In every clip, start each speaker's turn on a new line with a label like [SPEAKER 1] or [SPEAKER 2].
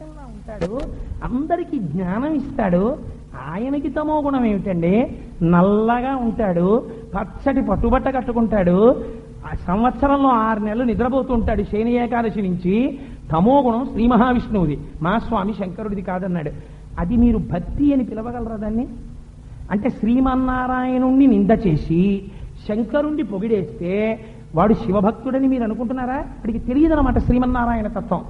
[SPEAKER 1] మేఘంలా ఉంటాడు అందరికీ జ్ఞానం ఇస్తాడు. ఆయనకి తమో గుణం ఏమిటండి? నల్లగా ఉంటాడు పచ్చటి పట్టుబట్ట కట్టుకుంటాడు. ఆ సంవత్సరంలో ఆరు నెలలు నిద్రపోతుంటాడు శని ఏకాదశి నుంచి. తమో గుణం శ్రీ మహావిష్ణువుది. మా స్వామి శంకరుడిది కాదన్నాడు. అది మీరు భక్తి అని పిలవగలరా దాన్ని? అంటే శ్రీమన్నారాయణుణ్ణి నింద చేసి శంకరుణ్ణి పొగిడేస్తే వాడు శివభక్తుడని మీరు అనుకుంటున్నారా? వాడికి తెలియదనమాట శ్రీమన్నారాయణ తత్వం.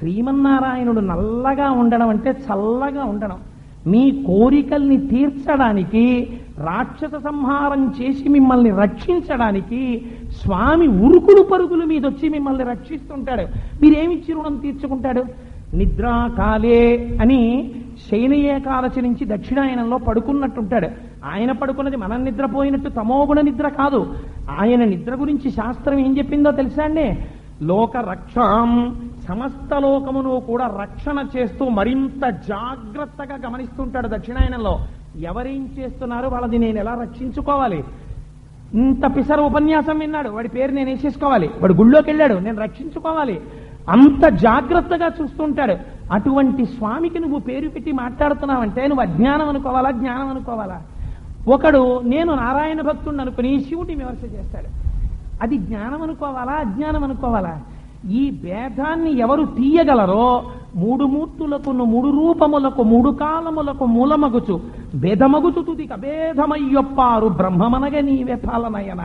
[SPEAKER 1] శ్రీమన్నారాయణుడు నల్లగా ఉండడం అంటే చల్లగా ఉండడం. మీ కోరికల్ని తీర్చడానికి రాక్షస సంహారం చేసి మిమ్మల్ని రక్షించడానికి స్వామి ఉరుకులు పరుగులు మీద వచ్చి మిమ్మల్ని రక్షిస్తుంటాడు. మీరేమిచ్చి రుణం తీర్చుకుంటాడు? నిద్రాకాలే అని శయన నుంచి దక్షిణాయనంలో పడుకున్నట్టుంటాడు. ఆయన పడుకున్నది మనం నిద్రపోయినట్టు తమోగుణ నిద్ర కాదు. ఆయన నిద్ర గురించి శాస్త్రం ఏం చెప్పిందో తెలుసా అండి? లోక రక్షాం సమస్త లోకమును కూడా రక్షణ చేస్తూ మరింత జాగ్రత్తగా గమనిస్తుంటాడు దక్షిణాయనంలో. ఎవరేం చేస్తున్నారు వాళ్ళది నేను ఎలా రక్షించుకోవాలి? ఇంత పిసర ఉపన్యాసం విన్నాడు. వాడి పేరు నేను వేసేసుకోవాలి. వాడు గుళ్ళోకి వెళ్ళాడు. నేను రక్షించుకోవాలి. అంత జాగ్రత్తగా చూస్తుంటాడు. అటువంటి స్వామికి నువ్వు పేరు పెట్టి మాట్లాడుతున్నావంటే నువ్వు అజ్ఞానం అనుకోవాలా జ్ఞానం అనుకోవాలా? ఒకడు నేను నారాయణ భక్తుడిని అనుకుని శివుడిని విమర్శ చేస్తాడు. అది జ్ఞానం అనుకోవాలా అజ్ఞానం అనుకోవాలా? ఈ భేదాన్ని ఎవరు తీయగలరో మూడు మూర్తులకు మూడు రూపములకు మూడు కాలములకు మూలమగుచు. భేదమగుచు తుదిక భేదమయ్యొప్పారు బ్రహ్మమనగ నీవే పాలనయన.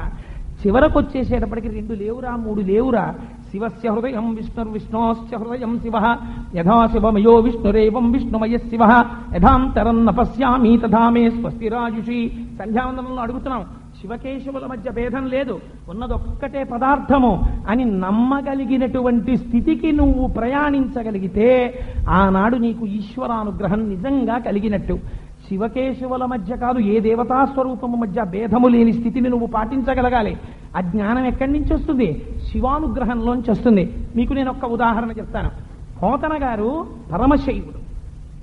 [SPEAKER 1] చివరకు వచ్చేసేటప్పటికి రెండు లేవురా మూడు లేవురా. శివస్య హృదయం విష్ణుర్ విష్ణోశ్చ హృదయం శివ. యథా శివమయో విష్ణురేవం విష్ణుమయ శివ. యథాంతరం నపశ్యామి తథామే స్వస్తిరాజుషి సంధ్యావందనంలో అడుగుతున్నాం. శివకేశవుల మధ్య భేదం లేదు. ఉన్నదొక్కటే పదార్థము. అని నమ్మగలిగినటువంటి స్థితికి నువ్వు ప్రయాణించగలిగితే ఆనాడు నీకు ఈశ్వరానుగ్రహం నిజంగా కలిగినట్టు. శివకేశవుల మధ్య కాదు ఏ దేవతా స్వరూపము మధ్య భేదము లేని స్థితిని నువ్వు పాటించగలగాలి. ఆ జ్ఞానం ఎక్కడి నుంచి వస్తుంది? శివానుగ్రహంలోంచి వస్తుంది. మీకు నేను ఒక్క ఉదాహరణ చెప్తాను. పోతన గారు పరమశైవుడు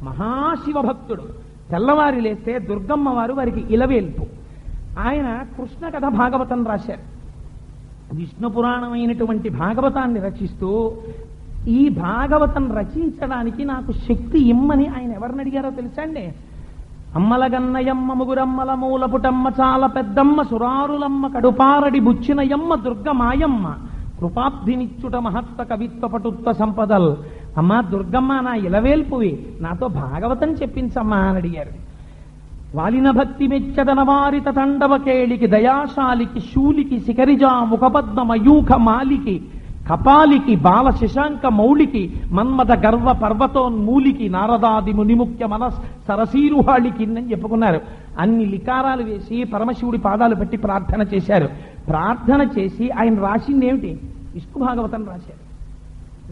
[SPEAKER 1] మహాశివ భక్తుడు తెల్లవారి లేస్తే దుర్గమ్మ వారు వారికి ఇలవేల్పు. ఆయన కృష్ణ కథ భాగవతం రాశారు. విష్ణు పురాణమైనటువంటి భాగవతాన్ని రచిస్తూ ఈ భాగవతం రచించడానికి నాకు శక్తి ఇమ్మని ఆయన ఎవరిని అడిగారో తెలుసా అండి? అమ్మల గన్నయమ్మ ముగురమ్మల మూలపుటమ్మ చాలా పెద్దమ్మ సురారులమ్మ కడుపారడి బుచ్చినయమ్మ దుర్గ మాయమ్మ కృపాబ్ధినిచ్చుట మహత్త కవిత్వ పటుత్వ సంపదల్. అమ్మా దుర్గమ్మ నా ఇలవేల్పువి నాతో భాగవతం చెప్పించమ్మా అని అడిగారు. వాలిన భక్తి మెచ్చదన వారిత తండవ కేళికి దయాశాలికి శూలికి శిఖరిజా ముఖపద్మ మయూఖ మాలికి కపాలికి బాల శశాంక మౌళికి మన్మథ గర్వ పర్వతోన్మూలికి నారదాది మునిముఖ్య మనస్ సరసీరుహాళికి అని చెప్పుకున్నారు. అన్ని లికారాలు వేసి పరమశివుడి పాదాలు పెట్టి ప్రార్థన చేశారు. ప్రార్థన చేసి ఆయన రాసింది ఏమిటి విష్ణు భాగవతం రాశారు.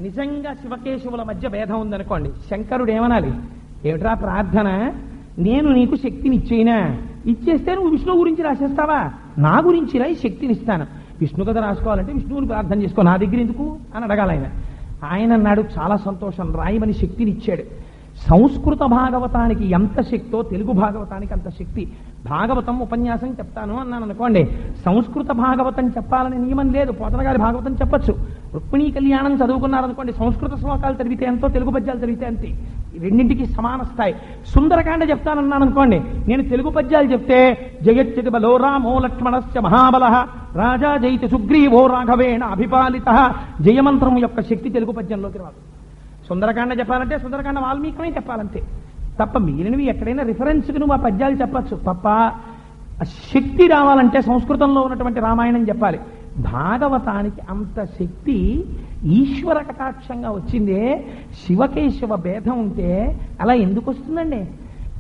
[SPEAKER 1] నిజంగా శివకేశవుల మధ్య భేదం ఉందనుకోండి. శంకరుడు ఏమనాలి? ఏమిట్రా ప్రార్థన? నేను నీకు శక్తినిచ్చేనా? ఇచ్చేస్తే నువ్వు విష్ణువు గురించి రాసేస్తావా? నా గురించి రా ఈ శక్తిని విష్ణు కథ రాసుకోవాలంటే విష్ణువుని ప్రార్థన చేసుకో. నా దగ్గర ఎందుకు? అని అడగాలి ఆయన. ఆయన అన్నాడు చాలా సంతోషం. రాయమని శక్తిని ఇచ్చాడు సంస్కృత భాగవతానికి ఎంత శక్తో తెలుగు భాగవతానికి అంత శక్తి? భాగవతం ఉపన్యాసం చెప్తాను అన్నాను అనుకోండి. సంస్కృత భాగవతం చెప్పాలని నియమం లేదు. పోతనగారి భాగవతం చెప్పొచ్చు. రుక్మిణీ కళ్యాణం చదువుకున్నారనుకోండి సంస్కృత శ్లోకాలు చదివితే ఎంతో తెలుగు పద్యాలు చదివితే అంతే. రెండింటికి సమాన స్థాయి. సుందరకాండ చెప్తానన్నాను అనుకోండి. నేను తెలుగు పద్యాలు చెప్తే జగచ్చితి బలో రామో లక్ష్మణస్య మహాబల రాజా జైతి సుగ్రీవో రాఘవేణ అభిపాలిత జయమంత్రం యొక్క శక్తి తెలుగు పద్యంలోకి రాదు. సుందరకాండ చెప్పాలంటే సుందరకాండ వాల్మీకమే చెప్పాలంతే. తప్ప మిగిలినవి ఎక్కడైనా రిఫరెన్స్కి నువ్వు ఆ పద్యాలు చెప్పచ్చు. తప్ప శక్తి రావాలంటే సంస్కృతంలో ఉన్నటువంటి రామాయణం చెప్పాలి. భాగవతానికి అంత శక్తి ఈశ్వర కటాక్షంగా వచ్చిందే శివకేశవ భేదం ఉంటే అలా ఎందుకు వస్తుందండి?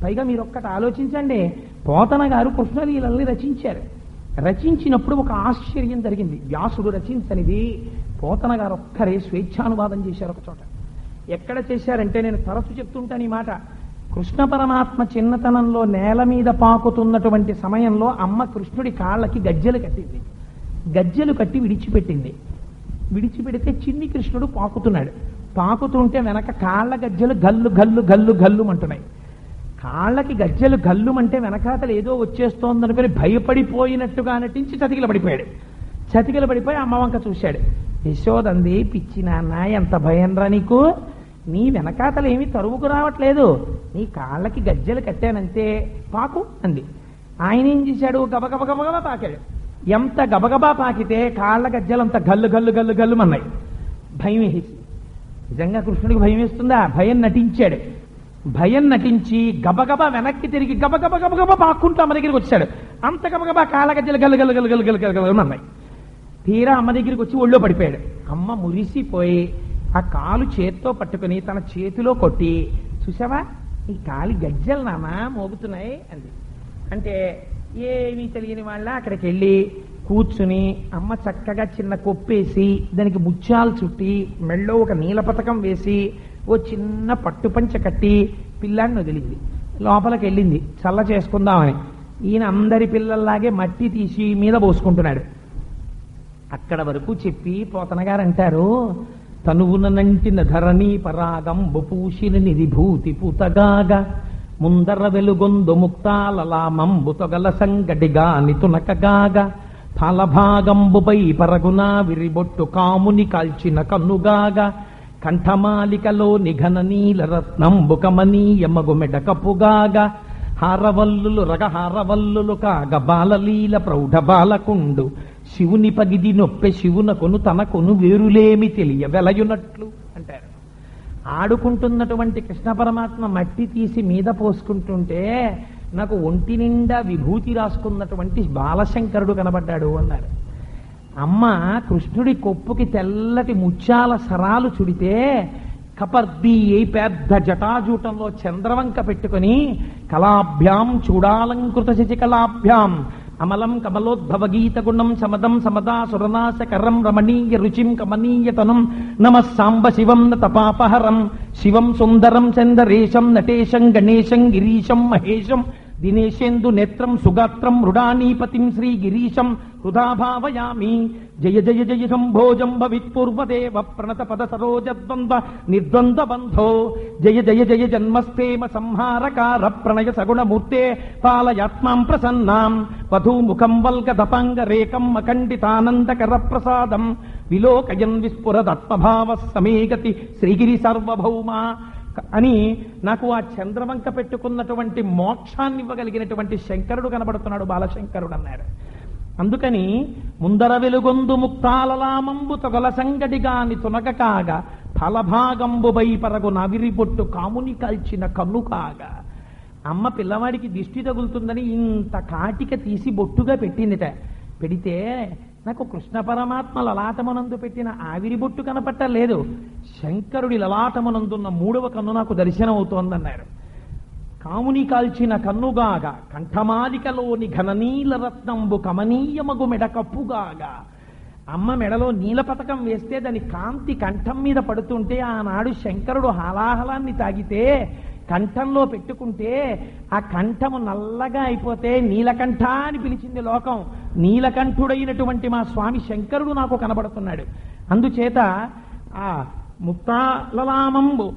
[SPEAKER 1] పైగా మీరు ఒక్కటి ఆలోచించండి పోతన గారు కృష్ణలీలల్ని రచించారు. రచించినప్పుడు ఒక ఆశ్చర్యం జరిగింది. వ్యాసుడు రచించనిది పోతన గారు ఒక్కరే స్వేచ్ఛానువాదం చేశారు ఒక చోట. ఎక్కడ చేశారంటే నేను తరచు చెప్తుంటాను ఈ మాట. కృష్ణ పరమాత్మ చిన్నతనంలో నేల మీద పాకుతున్నటువంటి సమయంలో అమ్మ కృష్ణుడి కాళ్ళకి గజ్జెలు కట్టింది. గజ్జెలు కట్టి విడిచిపెట్టింది. విడిచిపెడితే చిన్ని కృష్ణుడు పాకుతున్నాడు. పాకుతుంటే వెనక కాళ్ళ గజ్జెలు గల్లు గల్లు గల్లు గల్లు అంటున్నాయి. కాళ్ళకి గజ్జెలు గల్లుమంటే వెనకాతలు ఏదో వచ్చేస్తోందనుకుని భయపడిపోయినట్టుగా నటించి చతికిల పడిపోయాడు చతికిల పడిపోయి అమ్మవంక చూశాడు. యశోదంది పిచ్చి నాన్న ఎంత భయం రా నీకు? నీ వెనకాతలు ఏమీ తరువుకు రావట్లేదు. నీ కాళ్ళకి గజ్జెలు కట్టానంతే. పాకు అంది. ఆయన ఏం చేశాడు? గబగబ గబగబ పాకాడు. ఎంత గబగబా పాకితే కాళ్ళ గజ్జలు అంత గల్లు గల్లు గల్లు గల్లు అన్నాయి భయం వేసి నిజంగా కృష్ణుడికి భయం వేస్తుందా? భయం నటించాడు. భయం నటించి గబగబా వెనక్కి తిరిగి గబగబ గబగబా పాక్కుంటూ అమ్మ దగ్గరికి వచ్చాడు. అంత గబగబా కాళ్ళ గజ్జలు గల్లు గల్లు గల్లు గల్లు గల్లు గల్లు గల్లు అన్నాయి తీరా అమ్మ దగ్గరికి వచ్చి ఒళ్ళో పడిపోయాడు. అమ్మ మురిసిపోయి ఆ కాలు చేత్తో పట్టుకుని తన చేతిలో కొట్టి చూసావా? ఈ కాలి గజ్జలు నానా మోగుతున్నాయి అంది. అంటే ఏమీ తెలియని వాళ్ళ అక్కడికి వెళ్ళి కూర్చుని అమ్మ చక్కగా చిన్న కొప్పేసి దానికి ముత్యాలు చుట్టి మెళ్ళో ఒక నీల పథకం వేసి ఓ చిన్న పట్టుపంచ కట్టి పిల్లాడిని వదిలింది. లోపలికి వెళ్ళింది. చల్ల చేసుకుందామని. ఈయన అందరి పిల్లల్లాగే మట్టి తీసి మీద పోసుకుంటున్నాడు. అక్కడ వరకు చెప్పి పోతనగారు అంటారు తనువున నంటిన ధరణి పరాగం బపూషిని నిధిభూతి పూతగాగా ముందర వెలుగొందు ముక్తాలలామంబుతొగల సంగడిగా నితునకగాగా ఫలభాగంబుపై పరగునా విరిబొట్టు కాముని కాల్చిన కన్నుగాగా. కంఠమాలికలో నిఘన నీల రత్నంబు కమనీయమగు మెడకపుగాగా హారవల్లులు రగహారవల్లులు కాగ బాలలీల ప్రౌఢ బాలకుండు. శివుని పగిది నొప్పె శివునకును తనకును వేరులేమి తెలియ వెలయునట్లు అంటారు. ఆడుకుంటున్నటువంటి కృష్ణ పరమాత్మ మట్టి తీసి మీద పోసుకుంటుంటే నాకు ఒంటి నిండా విభూతి రాసుకున్నటువంటి బాలశంకరుడు కనబడ్డాడు అన్నారు. అమ్మ కృష్ణుడి కొప్పుకి తెల్లటి ముత్యాల సరాలు చుడితే కపర్ది ఏ పెద్ద జటాజూటంలో చంద్రవంక పెట్టుకుని కళాభ్యాం చూడాలంకృత శశికళాభ్యాం అమలం కమలోద్భవ గుణం సమదం సమదా సురనాశకరం రమణీయ రుచిం కమనీయతనం నమ సాంబ శివం తపాపహరం శివం సుందరం చందరేశం నటేశం గణేశం గిరీశం మహేశం దినేశేందు నేత్రం సుగాత్రం మృడానీపతిం శ్రీ గిరీశం హృదా భావయామి జయ జయ జయ శంభో జంభవిత్ పూర్వదేవ ప్రణత పద సరోజద్వంద్వ నిర్ద్వంద్వ బంధో జయ జయ జయ జన్మస్థేమ సంహారకార ప్రణయ సగుణమూర్తే పాలయాత్మాం ప్రసన్నాం వధూముఖం వల్గదపాంగ రేకం అఖండితానందకర ప్రసాదం విలోకయన్ విస్ఫురదత్మభావ సమేగతి శ్రీగిరి సార్వభౌమ అని నాకు ఆ చంద్రవంక పెట్టుకున్నటువంటి మోక్షాన్ని ఇవ్వగలిగినటువంటి శంకరుడు కనబడుతున్నాడు బాలశంకరుడు అన్నాడు. అందుకని ముందర వెలుగొందు ముక్తాలలామంబు తొగల సంగడిగాని తునక కాగా ఫలభాగంబుబై పరగు నవిరి పొట్టు కాముని కాల్చిన కన్ను కాగా అమ్మ పిల్లవాడికి దిష్టి తగులుతుందని ఇంత కాటిక తీసి బొట్టుగా పెట్టిందిట. పెడితే నాకు కృష్ణ పరమాత్మ లలాటమునందు పెట్టిన ఆవిరి బొట్టు కనపట్టలేదు. శంకరుడి లలాటమునందున్న మూడవ కన్ను నాకు దర్శనం అవుతోందన్నారు కాముని కాల్చిన కన్నుగాగా కంఠమాలికలోని ఘననీల రత్నంబు కమనీయమగు మెడ కప్పుగాగా అమ్మ మెడలో నీల పథకం వేస్తే దాని కాంతి కంఠం మీద పడుతుంటే ఆనాడు శంకరుడు హాలాహలాన్ని తాగితే కంఠంలో పెట్టుకుంటే ఆ కంఠము నల్లగా అయిపోతే నీలకంఠ అని పిలిచింది లోకం. నీలకంఠుడైనటువంటి మా స్వామి శంకరుడు నాకు కనబడుతున్నాడు. అందుచేత ఆ ముక్తాలలామంబు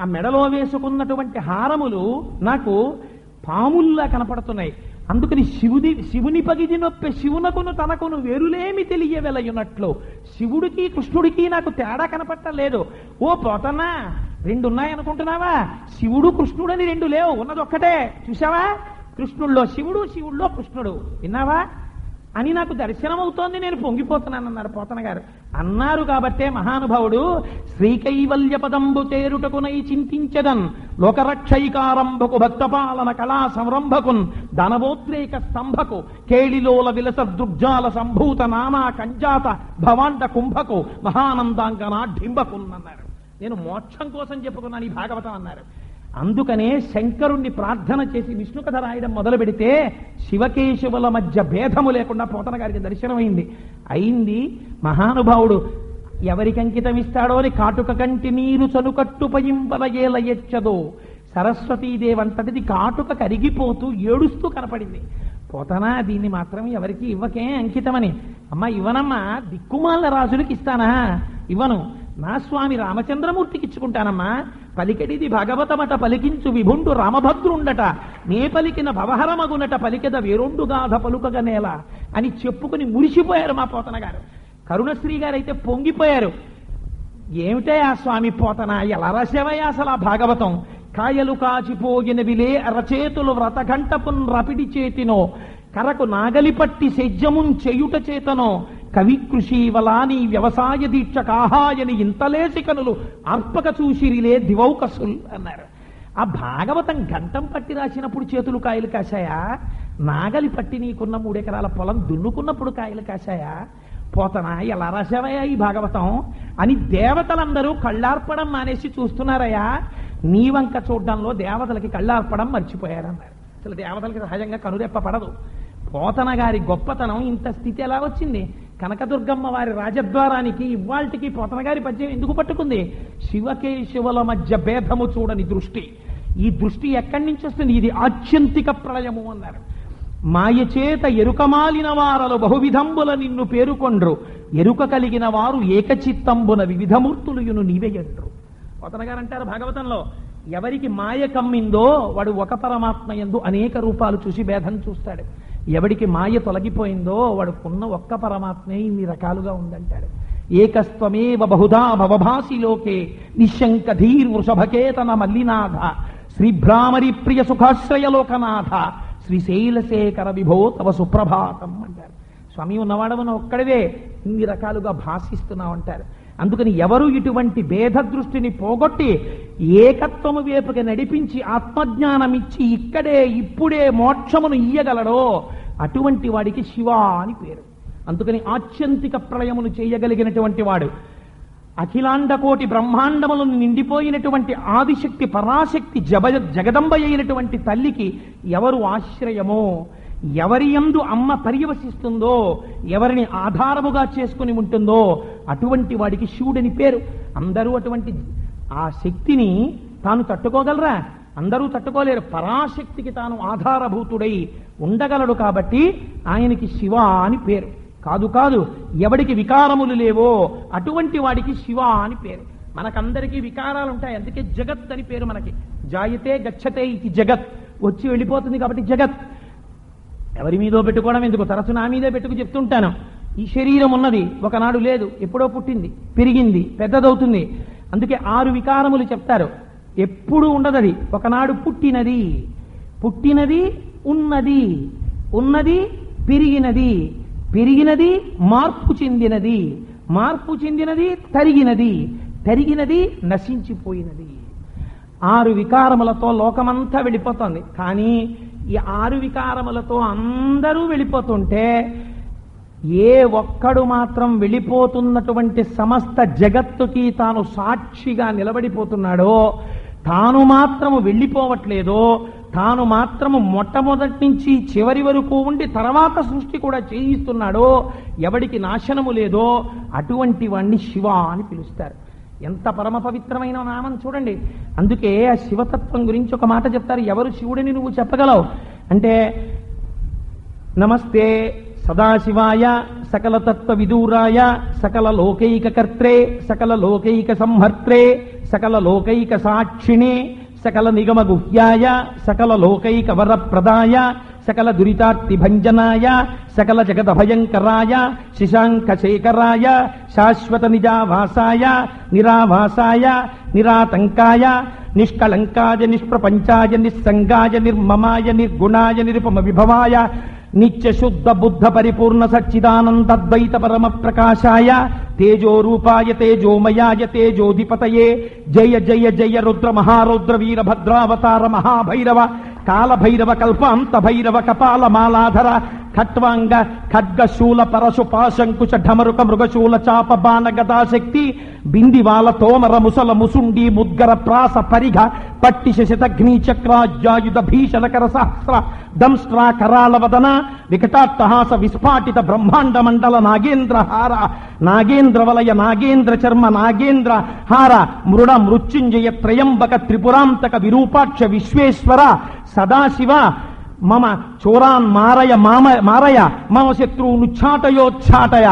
[SPEAKER 1] ఆ మెడలో వేసుకున్నటువంటి హారములు నాకు పాముల్లా కనపడుతున్నాయి. అందుకని శివుది శివుని పగిది నొప్పి శివునకును తనకును వేరులేమి తెలియవెలయున్నట్లు శివుడికి కృష్ణుడికి నాకు తేడా కనపట్టలేదు. ఓ పోతన్నా రెండు ఉన్నాయనుకుంటున్నావా శివుడు కృష్ణుడని రెండు లేవు ఉన్నది ఒక్కటే చూసావా కృష్ణుల్లో శివుడు శివుల్లో కృష్ణుడు. విన్నావా? అని నాకు దర్శనం అవుతోంది నేను పొంగిపోతున్నానన్నారు పోతన గారు. అన్నారు కాబట్టే మహానుభావుడు శ్రీకైవల్య పదంబు చేరుటకునై చింతించదన్ లోకరక్షైకారంభకు భక్తపాలన కళా సంరంభకున్ ధనవోద్రేక స్తంభకు కేళిలోల విలస దృగ్జాల సంభూత నానా కంజాత భవాండ కుంభకు మహానందాంగనా ఢింబకున్ అన్నారు నేను మోక్షం కోసం చెప్పుకున్నాను ఈ భాగవతం అన్నారు. అందుకనే శంకరుణ్ణి ప్రార్థన చేసి విష్ణు కథ రాయడం మొదలు పెడితే శివకేశవుల మధ్య భేదము లేకుండా పోతన గారికి దర్శనమైంది. అయింది. మహానుభావుడు ఎవరికి అంకితం ఇస్తాడో అని కాటుక కంటి నీరు చనుకట్టు పయింపలయేల ఎచ్చదో. కాటుక కరిగిపోతూ ఏడుస్తూ కనపడింది. పోతనా దీన్ని మాత్రం ఎవరికి ఇవ్వకే అంకితమని. అమ్మ ఇవ్వనమ్మా దిక్కుమాల రాజులకి ఇస్తానా? ఇవ్వను. నా స్వామి రామచంద్రమూర్తికి ఇచ్చుకుంటానమ్మా. పలికెడిది భగవతమట పలికించు విభుండు రామభద్రుండట. నే పలికిన భవహరమగునట పలికెద వేరొండుగాధ పలుకగ నేల అని చెప్పుకుని మురిసిపోయారు మా పోతన గారు కరుణశ్రీ గారు అయితే పొంగిపోయారు ఏమిటయా స్వామి పోతన? ఎలా అసలు ఆ భాగవతం? కాయలు కాచిపోయినవిలే అరచేతులు వ్రతఘంటపున్ రపిడి చేతినో కరకు నాగలి పట్టి సెజ్జమున్ చెయుట చేతనో కవి కృషి వలాని వ్యవసాయ దీక్ష కాహాయని ఇంతలేసి కనులు అర్పక చూసిరిలే దివౌకసుల్ అన్నారు. ఆ భాగవతం గంటం పట్టి రాసినప్పుడు చేతులు కాయలు కాశాయా? నాగలి పట్టి నీకున్న మూడెకరాల పొలం దున్నుకున్నప్పుడు కాయలు కాశాయా? పోతనా ఎలా రాశావయ్యా ఈ భాగవతం? అని దేవతలందరూ కళ్ళార్పడం మానేసి చూస్తున్నారయ్యా. నీ వంక చూడడంలో దేవతలకి కళ్ళార్పడం మర్చిపోయారన్నారు. అసలు దేవతలకి సహజంగా కనురెప్ప పడదు. పోతన గారి గొప్పతనం ఇంత స్థితి ఎలా వచ్చింది? కనకదుర్గమ్మ వారి రాజద్వారానికి ఇవాల్టికి పోతనగారి పద్యం ఎందుకు పట్టుకుంది? శివకేశవుల మధ్య భేదము చూడని దృష్టి. ఈ దృష్టి ఎక్కడి నుంచి వస్తుంది? ఇది ఆత్యంతిక ప్రళయము అన్నారు. మాయ చేత ఎరుకమాలిన వారలు బహువిధంబుల నిన్ను పేరుకొండ్రు. ఎరుక కలిగిన వారు ఏకచిత్తంబున వివిధమూర్తులు నీవెయండ్రు పోతనగారు అంటారు భాగవతంలో ఎవరికి మాయ కమ్మిందో వాడు ఒక పరమాత్మ ఎందు అనేక రూపాలు చూసి భేదం చూస్తాడు. ఎవడికి మాయ తొలగిపోయిందో వాడుకున్న ఒక్క పరమాత్మే ఇన్ని రకాలుగా ఉందంటాడు. ఏకస్త్వమేవ బహుధా భవభాసిలోకే నిశంకధీర్ వృషభకేతన మల్లినాథ శ్రీభ్రామరి ప్రియ సుఖాశ్రయ లోకనాథ శ్రీశైలశేఖర విభో తవ సుప్రభాతం అంటారు. స్వామి ఉన్నవాడవన ఒక్కడివే ఇన్ని రకాలుగా భాషిస్తున్నావు అంటారు. అందుకని ఎవరు ఇటువంటి భేద దృష్టిని పోగొట్టి ఏకత్వము వైపుకి నడిపించి ఆత్మజ్ఞానం ఇచ్చి ఇక్కడే ఇప్పుడే మోక్షమును ఇయ్యగలడో అటువంటి వాడికి శివ అని పేరు. అందుకని ఆత్యంతిక ప్రళయమును చేయగలిగినటువంటి వాడు. అఖిలాండ కోటి బ్రహ్మాండములను నిండిపోయినటువంటి ఆదిశక్తి పరాశక్తి జబ జగదంబ అయినటువంటి తల్లికి ఎవరు ఆశ్రయమో ఎవరి యందు అమ్మ పర్యవసిస్తుందో ఎవరిని ఆధారముగా చేసుకుని ఉంటుందో అటువంటి వాడికి శివుడని పేరు. అందరూ అటువంటి ఆ శక్తిని తాను తట్టుకోగలరా? అందరూ తట్టుకోలేరు. పరాశక్తికి తాను ఆధారభూతుడై ఉండగలడు కాబట్టి ఆయనకి శివ అని పేరు. కాదు కాదు ఎవడికి వికారములు లేవో అటువంటి వాడికి శివ అని పేరు. మనకందరికీ వికారాలు ఉంటాయి అందుకే జగత్ అని పేరు మనకి. జాయితే గచ్చతే ఇది జగత్. వచ్చి వెళ్ళిపోతుంది కాబట్టి జగత్. ఎవరి మీదో పెట్టుకోవడం ఎందుకు? తరచు నా మీదే పెట్టుకు చెప్తుంటాను. ఈ శరీరం ఉన్నది. ఒకనాడు లేదు. ఎప్పుడో పుట్టింది. పెరిగింది. పెద్దదవుతుంది. అందుకే ఆరు వికారములు చెప్తారు. ఎప్పుడు ఉండదది. ఒకనాడు పుట్టినది. పుట్టినది ఉన్నది. ఉన్నది పెరిగినది. పెరిగినది మార్పు చెందినది. మార్పు చెందినది తరిగినది. తరిగినది నశించిపోయినది. ఆరు వికారములతో లోకమంతా వెళ్ళిపోతుంది. కానీ ఈ ఆరు వికారములతో అందరూ వెళ్ళిపోతుంటే ఏ ఒక్కడు మాత్రం వెళ్ళిపోతున్నటువంటి సమస్త జగత్తుకి తాను సాక్షిగా నిలబడిపోతున్నాడో తాను మాత్రము వెళ్ళిపోవట్లేదో తాను మాత్రము మొట్టమొదటి నుంచి చివరి వరకు ఉండి తర్వాత సృష్టి కూడా చేయిస్తున్నాడో ఎవడికి నాశనము లేదో అటువంటి వాణ్ణి శివ అని పిలుస్తారు. ఎంత పరమ పవిత్రమైన నామం చూడండి. అందుకే ఆ శివతత్వం గురించి ఒక మాట చెప్తారు. ఎవరు శివుడిని నువ్వు చెప్పగలవు? అంటే నమస్తే సదాశివాయ సకలతత్వ విదూరాయ సకల లోకైక కర్త్రే సకల లోకైక సంహర్త్రే సకల లోకైక సాక్షిణే సకల నిగమ గుహ్యాయ సకల లోకైక వరప్రదాయ సకల దురితార్తి భంజనాయ సకల జగద భయంకరాయ శశాంక శేఖరాయ శాశ్వత నిజావాసాయ నిరావాసాయ నిరాతంకాయ నిష్కళంకాయ నిష్ప్రపంచాయ నిస్సంగాయ నిర్మమాయ నిర్గుణాయ నిరుపమ విభవాయ నిత్యశుద్ధ బుద్ధ పరిపూర్ణ సచ్చిదానందద్వైత పరమ ప్రకాశాయ తేజోరూపాయ తేజోమయాయ తేజోధిపతయే. జయ జయ జయ రుద్ర మహారుద్ర వీరభద్రావతార మహాభైరవ కాలభైరవ కల్పాంత భైరవ కపాల మాలాధర ఖట్వాంగ ఖడ్గశూల పరశు పాశంకుశ ఢమరుక మృగశూల చాప బాణ గదాశక్తి బిందివాల తోమర ముసల ముసుండి ముద్గర ప్రాస పరిఘ పట్టి శశతగ్ని చక్రాజ్యాయుధ భీషణకర సహస్ర దంస్ట్రా కరాళ వదన వికటాట్టహాస విస్ఫాటిత బ్రహ్మాండ మండల నాగేంద్ర హార నాగేంద్ర వలయ నాగేంద్ర చర్మ నాగేంద్ర హార మృడ మృత్యుంజయ త్రయంబక త్రిపురాంతక విరూపాక్ష విశ్వేశ్వర సదాశివ మమ చోరాన్ మారయ మామ మారయ మమ శత్రువునుచ్ఛాటయోచ్ఛాటయ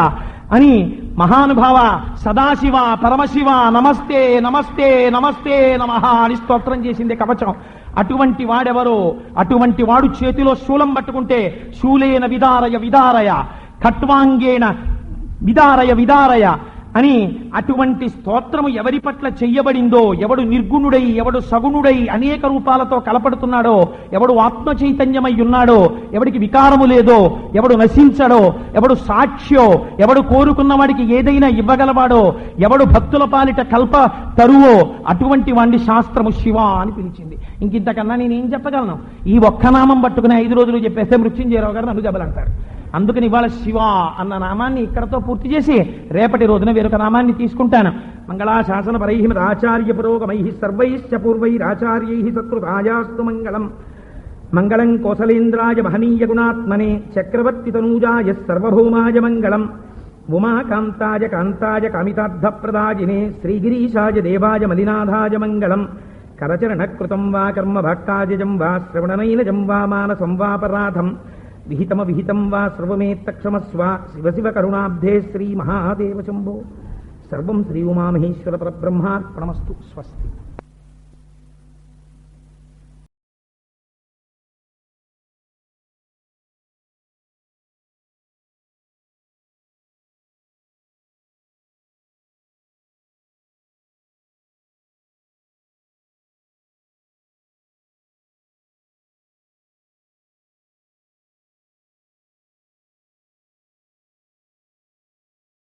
[SPEAKER 1] అని మహానుభావ సదాశివ పరమశివ నమస్తే నమస్తే నమస్తే నమ అని స్తోత్రం చేసింది కవచం. అటువంటి వాడెవరో అటువంటి వాడు చేతిలో శూలం పట్టుకుంటే శూలేన విదారయ విదారయ కట్వాంగేణ విదారయ విదారయ అని అటువంటి స్తోత్రము ఎవరి పట్ల చెయ్యబడిందో ఎవడు నిర్గుణుడై ఎవడు సగుణుడై అనేక రూపాలతో కలపడుతున్నాడో ఎవడు ఆత్మ చైతన్యమై ఉన్నాడో ఎవడికి వికారము లేదో ఎవడు నశించడో ఎవడు సాక్ష్యో ఎవడు కోరుకున్న వాడికి ఏదైనా ఇవ్వగలవాడో ఎవడు భక్తుల పాలిట కల్ప తరువో అటువంటి వాణ్ణి శాస్త్రము శివ అని పిలిచింది. ఇంకింతకన్నా నేనేం చెప్పగలను? ఈ ఒక్క నామం పట్టుకుని ఐదు రోజులు చెప్పేస్తే మృత్యుంజయరావు గారు నన్ను దెబ్బలంటారు అందుకని ఇవాళ శివ అన్న నామాన్ని ఇక్కడతో పూర్తి చేసి రేపటి రోజున వేరొక నామాన్ని తీసుకుంటాను. మంగళాశాసన పరై ఆచార్య పురోగమై సర్వైశ్చ పూర్వైరాచార్యై సత్కృతాయాస్తు మంగళం. మంగళం కోసలేంద్రాయ మహనీయ గుణాత్మనే చక్రవర్తి తనూజాయ సర్వభౌమాయ మంగళం. ఉమాకాంతాయ కాంతాయ కామితార్థప్రదాజినే శ్రీగిరీశాయ దేవాయ మలినాథాయ మంగళం. కరచరణకృతం వా కర్మ భక్తాజం వా శ్రవణనైనజం వా మానసం వాపరాధం విహితమ విహితం వా సర్వమేత్తక్షమస్వ శివ శివ కరుణాబ్ధే శ్రీ మహాదేవ శంభో సర్వం శ్రీ ఉమామహేశ్వర పరబ్రహ్మార్పణమస్తు స్వస్తి